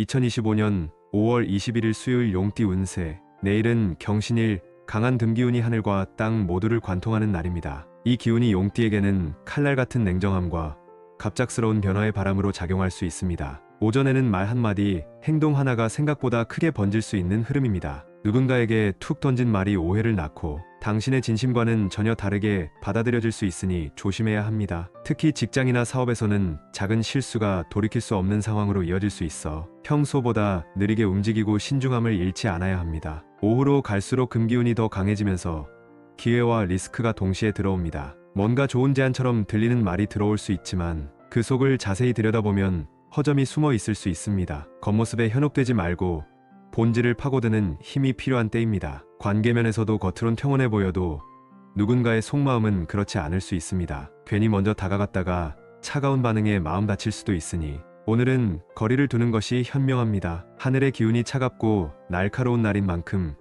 2025년 5월 21일 수요일 용띠 운세. 내일은 경신일 강한 등기운이 하늘과 땅 모두를 관통하는 날입니다. 이 기운이 용띠에게는 칼날 같은 냉정함과 갑작스러운 변화의 바람으로 작용할 수 있습니다. 오전에는 말 한마디, 행동 하나가 생각보다 크게 번질 수 있는 흐름입니다. 누군가에게 툭 던진 말이 오해를 낳고 당신의 진심과는 전혀 다르게 받아들여질 수 있으니 조심해야 합니다. 특히 직장이나 사업에서는 작은 실수가 돌이킬 수 없는 상황으로 이어질 수 있어 평소보다 느리게 움직이고 신중함을 잃지 않아야 합니다. 오후로 갈수록 금기운이 더 강해지면서 기회와 리스크가 동시에 들어옵니다. 뭔가 좋은 제안처럼 들리는 말이 들어올 수 있지만 그 속을 자세히 들여다보면 허점이 숨어 있을 수 있습니다. 겉모습에 현혹되지 말고 본질을 파고드는 힘이 필요한 때입니다. 관계면에서도 겉으론 평온해 보여도 누군가의 속마음은 그렇지 않을 수 있습니다. 괜히 먼저 다가갔다가 차가운 반응에 마음 다칠 수도 있으니 오늘은 거리를 두는 것이 현명합니다. 하늘의 기운이 차갑고 날카로운 날인 만큼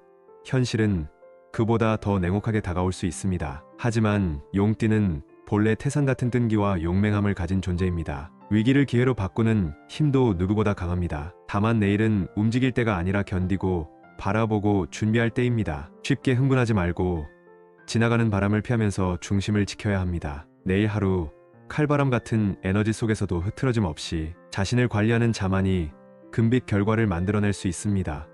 현실은 그보다 더 냉혹하게 다가올 수 있습니다. 하지만 용띠는 본래 태산 같은 끈기와 용맹함을 가진 존재입니다. 위기를 기회로 바꾸는 힘도 누구보다 강합니다. 다만 내일은 움직일 때가 아니라 견디고 바라보고 준비할 때입니다. 쉽게 흥분하지 말고 지나가는 바람을 피하면서 중심을 지켜야 합니다. 내일 하루 칼바람 같은 에너지 속에서도 흐트러짐 없이 자신을 관리하는 자만이 금빛 결과를 만들어낼 수 있습니다.